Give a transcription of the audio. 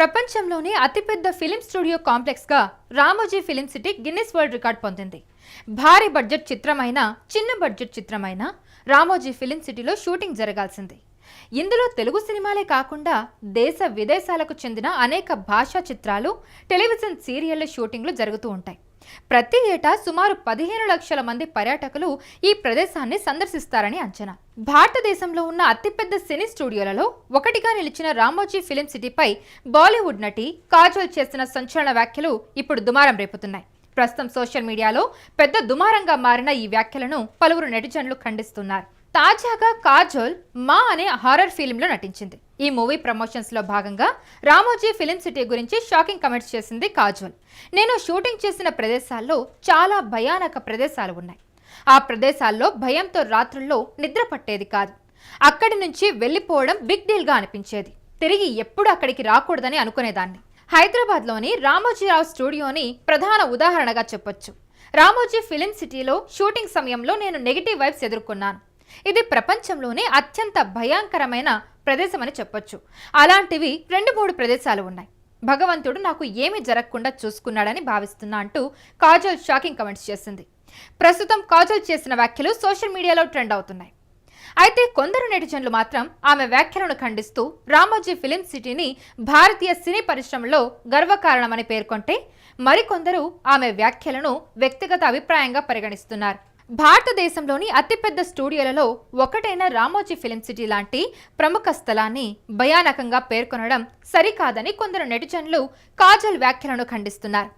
ప్రపంచంలోనే అతిపెద్ద film studio కాంప్లెక్స్గా Ramoji film city Guinness world record పొందింది. భారీ బడ్జెట్ చిత్రమైన చిన్న బడ్జెట్ చిత్రమైన రామోజీ ఫిలిం సిటీలో షూటింగ్ జరగాల్సింది. ఇందులో తెలుగు సినిమాలే కాకుండా దేశ విదేశాలకు చెందిన అనేక భాషా చిత్రాలు టెలివిజన్ సీరియళ్ళ షూటింగ్లు జరుగుతూ ఉంటాయి. ప్రతి ఏటా సుమారు పదిహేను లక్షల మంది పర్యాటకులు ఈ ప్రదేశాన్ని సందర్శిస్తారని అంచనా. భారతదేశంలో ఉన్న అతిపెద్ద సినీ స్టూడియోలలో ఒకటిగా నిలిచిన రామోజీ ఫిలిం సిటీపై బాలీవుడ్ నటి కాజోల్ చేసిన సంచలన వ్యాఖ్యలు ఇప్పుడు దుమారం రేపుతున్నాయి. ప్రస్తుతం సోషల్ మీడియాలో పెద్ద దుమారంగా మారిన ఈ వ్యాఖ్యలను పలువురు నెటిజన్లు ఖండిస్తున్నారు. తాజాగా కాజోల్ మా అనే హారర్ ఫిల్మ్లో నటించింది. ఈ మూవీ ప్రమోషన్స్లో భాగంగా రామోజీ ఫిలిం సిటీ గురించి షాకింగ్ కమెంట్స్ చేసింది కాజోల్. నేను షూటింగ్ చేసిన ప్రదేశాల్లో చాలా భయానక ప్రదేశాలు ఉన్నాయి. ఆ ప్రదేశాల్లో భయంతో రాత్రుల్లో నిద్ర పట్టేది కాదు. అక్కడి నుంచి వెళ్ళిపోవడం బిగ్ డీల్గా అనిపించేది. తిరిగి ఎప్పుడు అక్కడికి రాకూడదని అనుకునేదాన్ని. హైదరాబాద్లోని రామోజీరావు స్టూడియోని ప్రధాన ఉదాహరణగా చెప్పొచ్చు. రామోజీ ఫిలిం సిటీలో షూటింగ్ సమయంలో నేను నెగిటివ్ వైబ్స్ ఎదుర్కొన్నాను. ఇది ప్రపంచంలోనే అత్యంత భయంకరమైన ప్రదేశమని చెప్పొచ్చు. అలాంటివి రెండు మూడు ప్రదేశాలు ఉన్నాయి. భగవంతుడు నాకు ఏమీ జరగకుండా చూసుకున్నాడని భావిస్తున్నా అంటూ కాజల్ షాకింగ్ కమెంట్స్ చేసింది. ప్రస్తుతం కాజల్ చేసిన వ్యాఖ్యలు సోషల్ మీడియాలో ట్రెండ్ అవుతున్నాయి. అయితే కొందరు నెటిజన్లు మాత్రం ఆమె వ్యాఖ్యలను ఖండిస్తూ రామోజీ ఫిలిం సిటీని భారతీయ సినీ పరిశ్రమలో గర్వకారణమని పేర్కొంటే మరికొందరు ఆమె వ్యాఖ్యలను వ్యక్తిగత అభిప్రాయంగా పరిగణిస్తున్నారు. భారతదేశంలోని అతిపెద్ద స్టూడియోలలో ఒకటైన రామోజీ ఫిలిం సిటీ లాంటి ప్రముఖ స్థలాన్ని భయానకంగా పేర్కొనడం సరికాదని కొందరు నెటిజన్లు కాజల్ వ్యాఖ్యలను ఖండిస్తున్నారు.